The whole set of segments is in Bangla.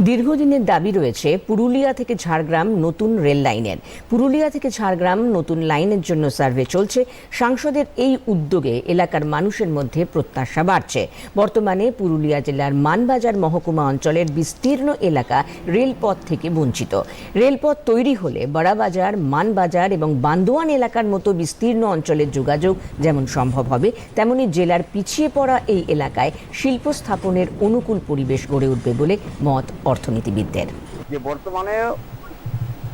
দীর্ঘদিনের দাবি রয়েছে পুরুলিয়া থেকে ঝাড়গ্রাম নতুন রেল লাইনের। পুরুলিয়া থেকে ঝাড়গ্রাম নতুন লাইনের জন্য সার্ভে চলছে। সাংসদের এই উদ্যোগে এলাকার মানুষের মধ্যে প্রত্যাশা বাড়ছে। বর্তমানে পুরুলিয়া জেলার মানবাজার মহকুমা অঞ্চলের বিস্তীর্ণ এলাকা রেলপথ থেকে বঞ্চিত। রেলপথ তৈরি হলে বড়াবাজার, মানবাজার এবং বান্দোয়ান এলাকার মতো বিস্তীর্ণ অঞ্চলের যোগাযোগ যেমন সম্ভব হবে, তেমনি জেলার পিছিয়ে পড়া এই এলাকায় শিল্প স্থাপনের অনুকূল পরিবেশ গড়ে উঠবে বলে মত অর্থনীতিবিদদের। যে বর্তমানে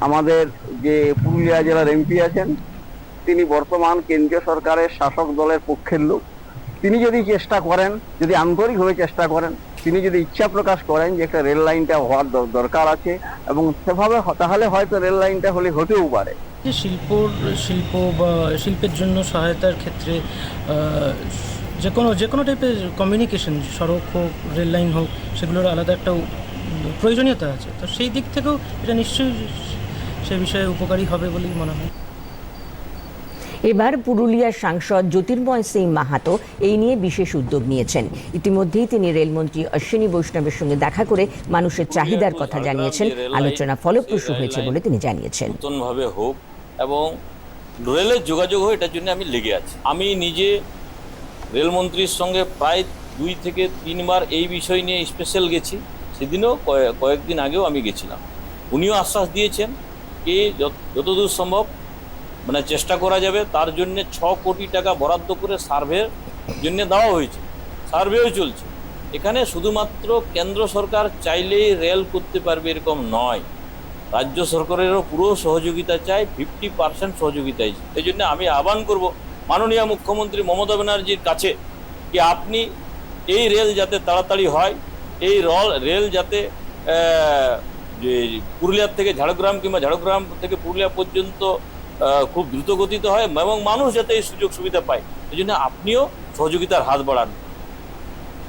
আমাদের যে পুরুলিয়া জেলার এমপি আছেন তিনি বর্তমান কেন্দ্রীয় সরকারের শাসক দলের পক্ষের লোক। তিনি যদি চেষ্টা করেন যদি আন্তরিকভাবে চেষ্টা করেন তিনি যদি ইচ্ছা প্রকাশ করেন যে একটা রেল লাইনটা হওয়ার দর- দরকার আছে এবং সেভাবে তাহলে হয়তো রেল লাইনটা হলে হতেও পারে। যে শিল্পর শিল্প বা শিল্পের জন্য সহায়তার ক্ষেত্রে যে কোনো যে কোনো টাইপের কমিউনিকেশন সড়ক হোক রেল লাইন হোক সেগুলোর আলাদা একটা প্রয়োজনীয়তা আছে। তো সেই দিক থেকেও এটা নিশ্চয়ই সে বিষয়ে উপকারী হবে বলেই মনে হয়। এবার পুরুলিয়ার সাংসদ জ্যোতির্ময় সিং মাহাতো এই নিয়ে বিশেষ উদ্যোগ নিয়েছেন। ইতিমধ্যেই তিনি রেলমন্ত্রী অশ্বিনী বৈষ্ণবের সঙ্গে দেখা করে মানুষের চাহিদার কথা জানিয়েছেন। আলোচনা ফলপ্রসূ হয়েছে বলে তিনি জানিয়েছেন। নতুনভাবে হোক এবং রেলের যোগাযোগ হোক এটার জন্য আমি লেগে আছি। আমি নিজে রেলমন্ত্রীর সঙ্গে প্রায় দুই থেকে তিনবার এই বিষয় নিয়ে স্পেশাল গেছি। সেদিনও কয়েকদিন আগেও আমি গেছিলাম। উনিও আশ্বাস দিয়েছেন কি যত- যতদূর সম্ভব মানে চেষ্টা করা যাবে, তার জন্য ছ কোটি টাকা বরাদ্দ করে সার্ভের জন্য দেওয়া হয়েছে। সার্ভেও চলছে। এখানে শুধুমাত্র কেন্দ্র সরকার চাইলেই রেল করতে পারবে এরকম নয়। রাজ্য সরকারেরও পুরো সহযোগিতা চাই, ফিফটি পার্সেন্ট সহযোগিতা চাই। এই জন্য আমি আহ্বান করব মাননীয় মুখ্যমন্ত্রী মমতা ব্যানার্জির কাছে কি আপনি এই রেল যাতে তাড়াতাড়ি হয় এই রল যাতে যে পুরুলিয়ার থেকে ঝাড়গ্রাম কিংবা ঝাড়গ্রাম থেকে পুরুলিয়া পর্যন্ত খুব দ্রুত গতিতে হয় এবং মানুষ যাতে এই সুযোগ সুবিধা পায়। এই জন্য আপনিও সহযোগিতার হাত বাড়ান।